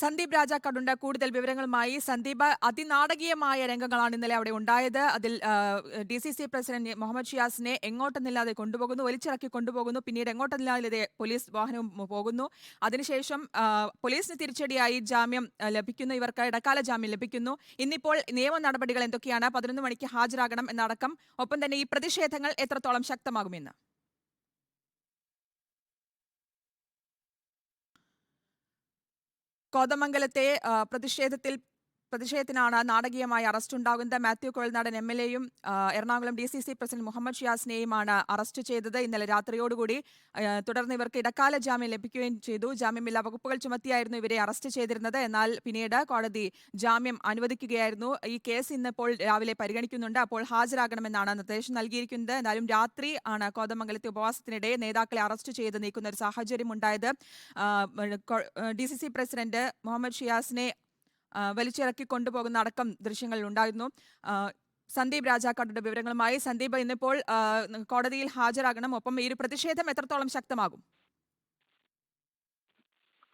സന്ദീപ് രാജാക്കടുണ്ട്. കൂടുതൽ വിവരങ്ങളുമായി സന്ദീപ് അതിനാടകീയമായ രംഗങ്ങളാണ് ഇന്നലെ അവിടെ ഉണ്ടായത്. അതിൽ D C C president Muhammad ഷിയാസിനെ എങ്ങോട്ടെന്നില്ലാതെ കൊണ്ടുപോകുന്നു വലിച്ചിറക്കി കൊണ്ടുപോകുന്നു. പിന്നീട് എങ്ങോട്ടെന്നില്ലാതെ പോലീസ് വാഹനവും പോകുന്നു. അതിനുശേഷം പോലീസിന് തിരിച്ചടിയായി ജാമ്യം ലഭിക്കുന്നു. ഇവർക്ക് ഇടക്കാല ജാമ്യം ലഭിക്കുന്നു. ഇന്നിപ്പോൾ നിയമ നടപടികൾ എന്തൊക്കെയാണ്? പതിനൊന്ന് മണിക്ക് ഹാജരാകണം എന്നടക്കം. ഒപ്പം തന്നെ ഈ പ്രതിഷേധങ്ങൾ എത്രത്തോളം ശക്തമാകുമെന്ന്. കോതമംഗലത്തെ പ്രതിഷേധത്തിൽ പ്രതിഷേധത്തിനാണ് നാടകീയമായ അറസ്റ്റ് ഉണ്ടാകുന്നത്. മാത്യു കുഴൽനാടൻ എം എൽ എയും Ernakulam D C C president Muhammad ഷിയാസിനെയുമാണ് arrest ചെയ്തത്. ഇന്നലെ രാത്രിയോടുകൂടി തുടർന്ന് ഇവർക്ക് ഇടക്കാല ജാമ്യം ലഭിക്കുകയും ചെയ്തു. ജാമ്യമില്ലാ വകുപ്പുകൾ ചുമത്തിയായിരുന്നു ഇവരെ അറസ്റ്റ് ചെയ്തിരുന്നത്. എന്നാൽ പിന്നീട് കോടതി ജാമ്യം അനുവദിക്കുകയായിരുന്നു. ഈ കേസ് ഇന്നിപ്പോൾ രാവിലെ പരിഗണിക്കുന്നുണ്ട്. അപ്പോൾ ഹാജരാകണമെന്നാണ് നിർദ്ദേശം നൽകിയിരിക്കുന്നത്. എന്നാലും രാത്രി ആണ് കോതമംഗലത്തെ ഉപവാസത്തിനിടെ നേതാക്കളെ അറസ്റ്റ് ചെയ്ത് നീക്കുന്ന ഒരു സാഹചര്യം ഉണ്ടായത് D C C president Muhammad ഷിയാസിനെ വലിച്ചിറക്കി കൊണ്ടുപോകുന്ന അടക്കം ദൃശ്യങ്ങളിൽ ഉണ്ടായിരുന്നു. സന്ദീപ് രാജാക്കാട്ടുടെ വിവരങ്ങളുമായി സന്ദീപ് ഇന്നിപ്പോൾ കോടതിയിൽ ഹാജരാകണം. ഒപ്പം ഈ ഒരു പ്രതിഷേധം എത്രത്തോളം ശക്തമാകും?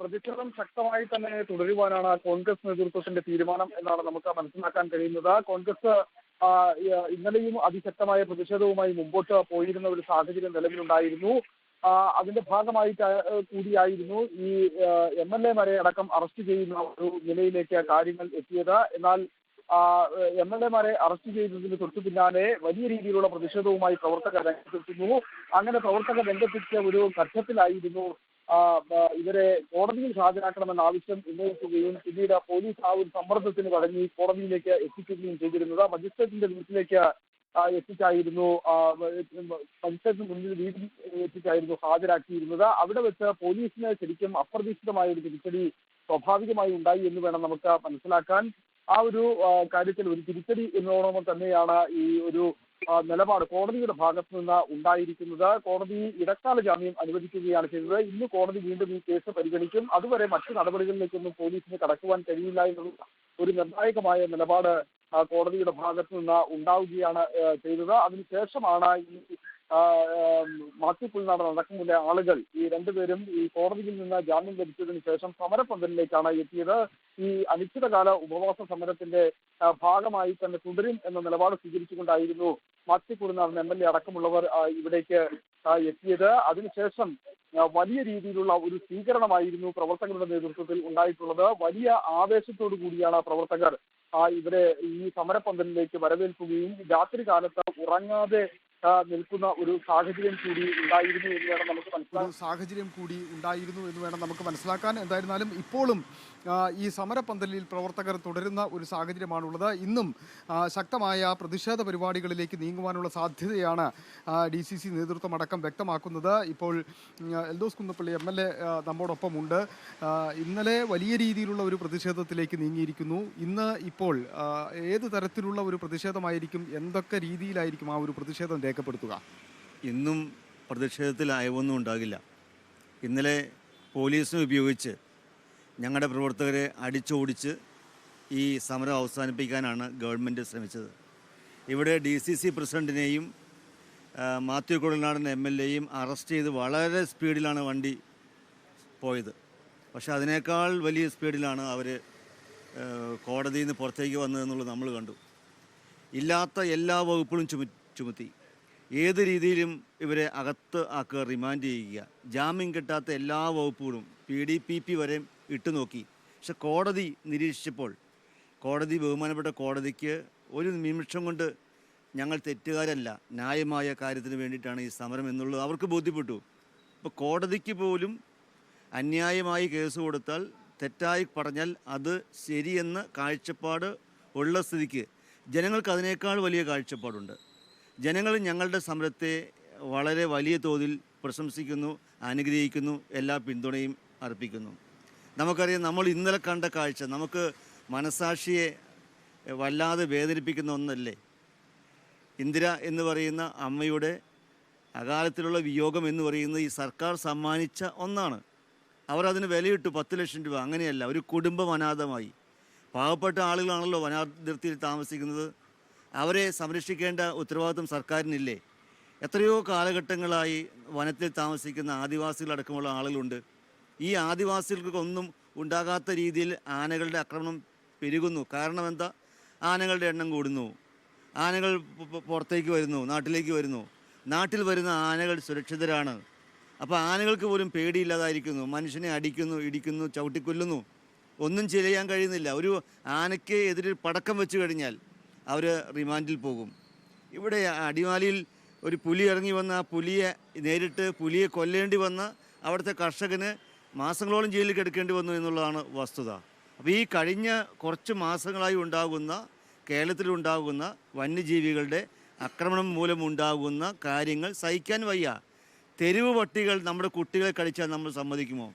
പ്രതിഷേധം ശക്തമായി തന്നെ തുടരുവാനാണ് കോൺഗ്രസ് നേതൃത്വത്തിന്റെ തീരുമാനം എന്നാണ് നമുക്ക് മനസ്സിലാക്കാൻ കഴിയുന്നത്. കോൺഗ്രസ് ഇന്നലെയും അതിശക്തമായ പ്രതിഷേധവുമായി മുമ്പോട്ട് പോയിരുന്ന ഒരു സാഹചര്യം നിലവിലുണ്ടായിരുന്നു. അതിന്റെ ഭാഗമായി കൂടിയായിരുന്നു ഈ എം എൽ എമാരെ അടക്കം അറസ്റ്റ് ചെയ്യുന്ന ഒരു നിലയിലേക്ക് കാര്യങ്ങൾ എത്തിയത്. എന്നാൽ എം എൽ എമാരെ അറസ്റ്റ് ചെയ്തതിന് തൊട്ടു പിന്നാലെ വലിയ രീതിയിലുള്ള പ്രതിഷേധവുമായി പ്രവർത്തകർ രംഗത്തെത്തുന്നു. അങ്ങനെ പ്രവർത്തകർ രംഗത്തെത്തിയ ഒരു ഘട്ടത്തിലായിരുന്നു ഇവരെ കോടതിയിൽ ഹാജരാക്കണമെന്ന ആവശ്യം ഉന്നയിക്കുകയും പിന്നീട് പോലീസ് ആ ഒരു സമ്മർദ്ദത്തിന് വഴങ്ങി കോടതിയിലേക്ക് എത്തിക്കുകയും ചെയ്തിരുന്നത്. മജിസ്ട്രേറ്റിന്റെ വീട്ടിലേക്ക് എത്തിച്ചായിരുന്നു. പഞ്ചായത്തിന് മുന്നിൽ വീട്ടിൽ എത്തിച്ചായിരുന്നു ഹാജരാക്കിയിരുന്നത്. അവിടെ വെച്ച് പോലീസിന് ശരിക്കും അപ്രതീക്ഷിതമായ ഒരു തിരിച്ചടി സ്വാഭാവികമായി ഉണ്ടായി എന്ന് വേണം നമുക്ക് മനസ്സിലാക്കാൻ. ആ ഒരു കാര്യത്തിൽ ഒരു തിരിച്ചടി എന്നോണം തന്നെയാണ് ഈ ഒരു നിലപാട് കോടതിയുടെ ഭാഗത്തു നിന്ന് ഉണ്ടായിരിക്കുന്നത്. കോടതി ഇടക്കാല ജാമ്യം അനുവദിക്കുകയാണ് ചെയ്തത്. ഇന്ന് കോടതി വീണ്ടും ഈ കേസ് പരിഗണിക്കും. അതുവരെ മറ്റു നടപടികളിലേക്കൊന്നും പോലീസിന് കടക്കുവാൻ കഴിയില്ല എന്നുള്ള ഒരു നിർണായകമായ നിലപാട് കോടതിയുടെ ഭാഗത്ത് നിന്ന് ഉണ്ടാവുകയാണ് ചെയ്തത്. അതിനുശേഷമാണ് ഈ ആ, ആ, മാത്യു അടക്കമുള്ള ആളുകൾ ഈ രണ്ടുപേരും ഈ കോടതിയിൽ നിന്ന് ജാമ്യം ലഭിച്ചതിന് ശേഷം സമരപ്പന്തലിലേക്കാണ് എത്തിയത്. ഈ അനിശ്ചിതകാല ഉപവാസ സമരത്തിന്റെ ഭാഗമായി തന്നെ തുടരും എന്ന നിലപാട് സ്വീകരിച്ചുകൊണ്ടായിരുന്നു Mathew Kurunadan M L A അടക്കമുള്ളവർ ഇവിടേക്ക് എത്തിയത്. അതിനുശേഷം വലിയ രീതിയിലുള്ള ഒരു സ്വീകരണമായിരുന്നു പ്രവർത്തകരുടെ നേതൃത്വത്തിൽ ഉണ്ടായിട്ടുള്ളത്. വലിയ ആവേശത്തോടു കൂടിയാണ് പ്രവർത്തകർ ആ, ഇവരെ ഈ സമരപന്തലിലേക്ക് വരവേൽക്കുകയും രാത്രി കാലത്ത് ഉറങ്ങാതെ നിൽക്കുന്ന ഒരു സാഹചര്യം കൂടി ഉണ്ടായിരുന്നു എന്ന് വേണം നമുക്ക് മനസ്സിലാക്കാൻ. സാഹചര്യം കൂടി ഉണ്ടായിരുന്നു എന്ന് വേണം നമുക്ക് മനസ്സിലാക്കാൻ. എന്തായിരുന്നാലും ഇപ്പോഴും ഈ സമരപന്തലിൽ പ്രവർത്തകർ തുടരുന്ന ഒരു സാഹചര്യമാണുള്ളത്. ഇന്നും ശക്തമായ പ്രതിഷേധ പരിപാടികളിലേക്ക് നീങ്ങുവാനുള്ള സാധ്യതയാണ് ഡി സി സി നേതൃത്വം അടക്കം വ്യക്തമാക്കുന്നത്. ഇപ്പോൾ Eldhose Kunnappilly M L A നമ്മോടൊപ്പമുണ്ട്. ഇന്നലെ വലിയ രീതിയിലുള്ള ഒരു പ്രതിഷേധത്തിലേക്ക് നീങ്ങിയിരിക്കുന്നു. ഇന്ന് ഇപ്പോൾ ഏത് തരത്തിലുള്ള ഒരു പ്രതിഷേധമായിരിക്കും? എന്തൊക്കെ രീതിയിലായിരിക്കും ആ ഒരു പ്രതിഷേധം രേഖപ്പെടുത്തുക? ഇന്നും പ്രതിഷേധത്തിലായവൊന്നും ഉണ്ടാകില്ല. ഇന്നലെ പോലീസിനെ ഉപയോഗിച്ച് ഞങ്ങളുടെ പ്രവർത്തകരെ അടിച്ചോടിച്ച് ഈ സമരം അവസാനിപ്പിക്കാനാണ് ഗവൺമെന്റ് ശ്രമിച്ചത്. ഇവിടെ ഡി സി സി പ്രസിഡന്റിനെയും മാത്യു കുഴൽനാടൻ എം എൽ എയും അറസ്റ്റ് ചെയ്ത് വളരെ സ്പീഡിലാണ് വണ്ടി പോയത്. പക്ഷേ അതിനേക്കാൾ വലിയ സ്പീഡിലാണ് അവർ കോടതിയിൽ നിന്ന് പുറത്തേക്ക് വന്നതെന്നുള്ളത് നമ്മൾ കണ്ടു. ഇല്ലാത്ത എല്ലാ വകുപ്പുകളും ചുമ ചുമത്തി. ഏത് രീതിയിലും ഇവരെ അകത്ത് ആക്കുക റിമാൻഡ് ചെയ്യുക. ജാമ്യം കിട്ടാത്ത എല്ലാ വകുപ്പുകളും പി ഡി പി പി വരെ ഇട്ടു നോക്കി. പക്ഷെ കോടതി നിരീക്ഷിച്ചപ്പോൾ കോടതി ബഹുമാനപ്പെട്ട കോടതിക്ക് ഒരു നിമിഷം കൊണ്ട് ഞങ്ങൾ തെറ്റുകാരല്ല ന്യായമായ കാര്യത്തിന് വേണ്ടിയിട്ടാണ് ഈ സമരം എന്നുള്ളത് അവർക്ക് ബോധ്യപ്പെട്ടു. ഇപ്പോൾ കോടതിക്ക് പോലും അന്യായമായി കേസ് കൊടുത്താൽ തെറ്റായി പറഞ്ഞാൽ അത് ശരിയെന്ന കാഴ്ചപ്പാട് ഉള്ള സ്ഥിതിക്ക് ജനങ്ങൾക്ക് അതിനേക്കാൾ വലിയ കാഴ്ചപ്പാടുണ്ട്. ജനങ്ങൾ ഞങ്ങളുടെ സമരത്തെ വളരെ വലിയ തോതിൽ പ്രശംസിക്കുന്നു അനുഗ്രഹിക്കുന്നു എല്ലാ പിന്തുണയും അർപ്പിക്കുന്നു. നമുക്കറിയാം നമ്മൾ ഇന്നലെ കണ്ട കാഴ്ച. നമുക്ക് മനസാക്ഷിയെ വല്ലാതെ വേദനിപ്പിക്കുന്ന ഒന്നല്ലേ? ഇന്ദിര എന്ന് പറയുന്ന അമ്മയുടെ അകാലത്തിലുള്ള വിയോഗം എന്ന് പറയുന്നത് ഈ സർക്കാർ സമ്മാനിച്ച ഒന്നാണ്. അവർ അതിന് വിലയിട്ടു പത്ത് ലക്ഷം രൂപ. അങ്ങനെയല്ല ഒരു കുടുംബം അനാഥമായി. പാവപ്പെട്ട ആളുകളാണല്ലോ വനാതിർത്തിയിൽ താമസിക്കുന്നത്. അവരെ സംരക്ഷിക്കേണ്ട ഉത്തരവാദിത്വം സർക്കാരിനില്ലേ? എത്രയോ കാലഘട്ടങ്ങളായി വനത്തിൽ താമസിക്കുന്ന ആദിവാസികളടക്കമുള്ള ആളുകളുണ്ട്. ഈ ആദിവാസികൾക്കൊന്നും ഉണ്ടാകാത്ത രീതിയിൽ ആനകളുടെ ആക്രമണം പെരുകുന്നു. കാരണം എന്താ? ആനകളുടെ എണ്ണം കൂടുന്നു. ആനകൾ പുറത്തേക്ക് വരുന്നു നാട്ടിലേക്ക് വരുന്നു. നാട്ടിൽ വരുന്ന ആനകൾ സുരക്ഷിതരാണ്. അപ്പോൾ ആനകൾക്ക് പോലും പേടിയില്ലാതായിരിക്കുന്നു. മനുഷ്യനെ അടിക്കുന്നു ഇടിക്കുന്നു ചവിട്ടിക്കൊല്ലുന്നു. ഒന്നും ചെയ്യാൻ കഴിയുന്നില്ല. ഒരു ആനയ്ക്ക് എതിരെ പടക്കം വെച്ച് കഴിഞ്ഞാൽ അവർ റിമാൻഡിൽ പോകും. ഇവിടെ അടിമാലിയിൽ ഒരു പുലി ഇറങ്ങി വന്ന ആ പുലിയെ നേരിട്ട് പുലിയെ കൊല്ലേണ്ടി വന്ന അവിടുത്തെ കർഷകന് മാസങ്ങളോളം ജയിലിൽ കിടക്കേണ്ടി വന്നു എന്നുള്ളതാണ് വസ്തുത. അപ്പോൾ ഈ കഴിഞ്ഞ കുറച്ച് മാസങ്ങളായി ഉണ്ടാകുന്ന കേരളത്തിലുണ്ടാകുന്ന വന്യജീവികളുടെ ആക്രമണം മൂലമുണ്ടാകുന്ന കാര്യങ്ങൾ സഹിക്കാൻ വയ്യ. തെരുവ് പട്ടികൾ നമ്മുടെ കുട്ടികളെ കടിച്ചാൽ നമ്മൾ സമ്മതിക്കുമോ?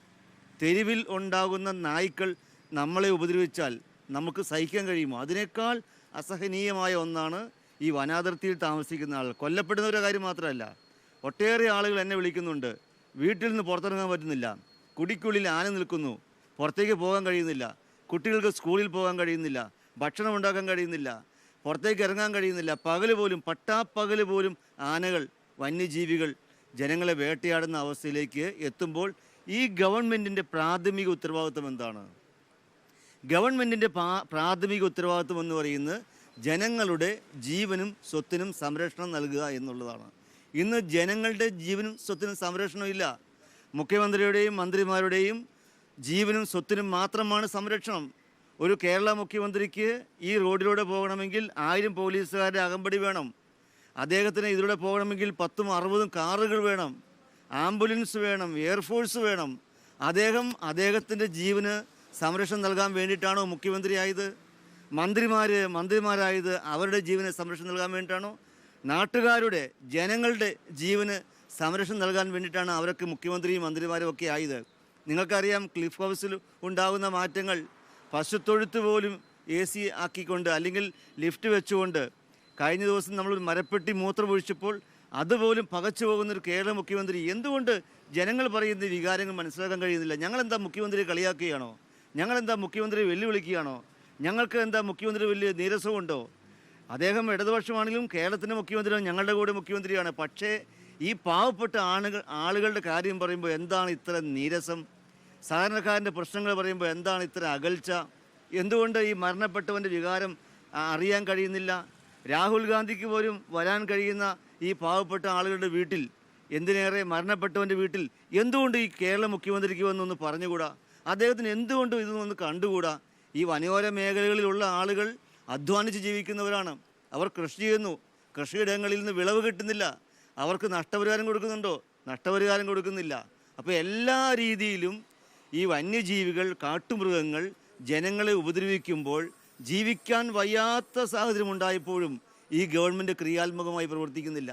തെരുവിൽ ഉണ്ടാകുന്ന നായ്ക്കൾ നമ്മളെ ഉപദ്രവിച്ചാൽ നമുക്ക് സഹിക്കാൻ കഴിയുമോ? അതിനേക്കാൾ അസഹനീയമായ ഒന്നാണ് ഈ വനാതിർത്തിയിൽ താമസിക്കുന്ന ആൾ. കൊല്ലപ്പെടുന്നവരുടെ കാര്യം മാത്രമല്ല ഒട്ടേറെ ആളുകൾ എന്നെ വിളിക്കുന്നുണ്ട്. വീട്ടിൽ നിന്ന് പുറത്തിറങ്ങാൻ പറ്റുന്നില്ല. കുടിക്കുള്ളിൽ ആന നിൽക്കുന്നു. പുറത്തേക്ക് പോകാൻ കഴിയുന്നില്ല. കുട്ടികൾക്ക് സ്കൂളിൽ പോകാൻ കഴിയുന്നില്ല. ഭക്ഷണം ഉണ്ടാക്കാൻ കഴിയുന്നില്ല. പുറത്തേക്ക് ഇറങ്ങാൻ കഴിയുന്നില്ല. പകൽ പോലും പട്ടാപ്പകൽ പോലും ആനകൾ വന്യജീവികൾ ജനങ്ങളെ വേട്ടയാടുന്ന അവസ്ഥയിലേക്ക് എത്തുമ്പോൾ ഈ ഗവൺമെന്റിന്റെ പ്രാഥമിക ഉത്തരവാദിത്വം എന്താണ്? ഗവൺമെന്റിന്റെ പ്രാഥമിക ഉത്തരവാദിത്വം എന്ന് പറയുന്നത് ജനങ്ങളുടെ ജീവനും സ്വത്തിനും സംരക്ഷണം നൽകുക എന്നുള്ളതാണ്. ഇന്ന് ജനങ്ങളുടെ ജീവനും സ്വത്തിനും സംരക്ഷണമില്ല. മുഖ്യമന്ത്രിയുടെയും മന്ത്രിമാരുടെയും ജീവനും സ്വത്തിനും മാത്രമാണ് സംരക്ഷണം. ഒരു കേരള മുഖ്യമന്ത്രിക്ക് ഈ റോഡിലൂടെ പോകണമെങ്കിൽ ആയിരം പോലീസുകാരുടെ അകമ്പടി വേണം. അദ്ദേഹത്തിന് ഇതിലൂടെ പോകണമെങ്കിൽ പത്തും അറുപതും കാറുകൾ വേണം. ആംബുലൻസ് വേണം എയർഫോഴ്സ് വേണം. അദ്ദേഹം അദ്ദേഹത്തിന്റെ ജീവന് സംരക്ഷണം നൽകാൻ വേണ്ടിയിട്ടാണോ മുഖ്യമന്ത്രിയായത്? മന്ത്രിമാർ മന്ത്രിമാരായത് അവരുടെ ജീവന് സംരക്ഷണം നൽകാൻ വേണ്ടിയിട്ടാണോ? നാട്ടുകാരുടെ ജനങ്ങളുടെ ജീവന് സംരക്ഷണം നൽകാൻ വേണ്ടിയിട്ടാണ് അവരൊക്കെ മുഖ്യമന്ത്രിയും മന്ത്രിമാരും ഒക്കെ ആയത്. നിങ്ങൾക്കറിയാം ക്ലിഫ് ഹൗസിൽ ഉണ്ടാകുന്ന മാറ്റങ്ങൾ പശുത്തൊഴുത്ത് പോലും എ സി ആക്കിക്കൊണ്ട് അല്ലെങ്കിൽ ലിഫ്റ്റ് വെച്ചുകൊണ്ട് കഴിഞ്ഞ ദിവസം നമ്മൾ മരപ്പെട്ടി മൂത്രമൊഴിച്ചപ്പോൾ അതുപോലും പകച്ചു പോകുന്ന ഒരു കേരള മുഖ്യമന്ത്രി എന്തുകൊണ്ട് ജനങ്ങൾ പറയുന്ന വികാരങ്ങൾ മനസ്സിലാക്കാൻ കഴിയുന്നില്ല? ഞങ്ങളെന്താ മുഖ്യമന്ത്രിയെ കളിയാക്കുകയാണോ? ഞങ്ങളെന്താ മുഖ്യമന്ത്രിയെ വെല്ലുവിളിക്കുകയാണോ? ഞങ്ങൾക്ക് എന്താ മുഖ്യമന്ത്രി വലിയ നീരസമുണ്ടോ? അദ്ദേഹം ഇടതുപക്ഷമാണെങ്കിലും കേരളത്തിന്റെ മുഖ്യമന്ത്രിയാണ് ഞങ്ങളുടെ കൂടെ മുഖ്യമന്ത്രിയാണ്. പക്ഷേ ഈ പാവപ്പെട്ട ആളുകൾ ആളുകളുടെ കാര്യം പറയുമ്പോൾ എന്താണ് ഇത്ര നീരസം? സാധാരണക്കാരന്റെ പ്രശ്നങ്ങൾ പറയുമ്പോൾ എന്താണ് ഇത്ര അകൽച്ച? എന്തുകൊണ്ട് ഈ മരണപ്പെട്ടവന്റെ വികാരം അറിയാൻ കഴിയുന്നില്ല? രാഹുൽ ഗാന്ധിക്ക് പോലും വരാൻ കഴിയുന്ന ഈ പാവപ്പെട്ട ആളുകളുടെ വീട്ടിൽ എന്തിനേറെ മരണപ്പെട്ടവന്റെ വീട്ടിൽ എന്തുകൊണ്ട് ഈ കേരള മുഖ്യമന്ത്രിക്ക് വന്നൊന്ന് പറഞ്ഞുകൂടാ? അദ്ദേഹത്തിന് എന്തുകൊണ്ട് ഇതൊന്ന് കണ്ടുകൂടാ? ഈ വനയോര മേഖലകളിലുള്ള ആളുകൾ അധ്വാനിച്ച് ജീവിക്കുന്നവരാണ്. അവർ കൃഷി ചെയ്യുന്നു. കൃഷിയിടങ്ങളിൽ നിന്ന് വിളവ് കിട്ടുന്നില്ല. അവർക്ക് നഷ്ടപരിഹാരം കൊടുക്കുന്നുണ്ടോ? നഷ്ടപരിഹാരം കൊടുക്കുന്നില്ല. അപ്പോൾ എല്ലാ രീതിയിലും ഈ വന്യജീവികൾ കാട്ടുമൃഗങ്ങൾ ജനങ്ങളെ ഉപദ്രവിക്കുമ്പോൾ ജീവിക്കാൻ വയ്യാത്ത സാഹചര്യം ഉണ്ടായപ്പോഴും ഈ ഗവൺമെന്റ് ക്രിയാത്മകമായി പ്രവർത്തിക്കുന്നില്ല.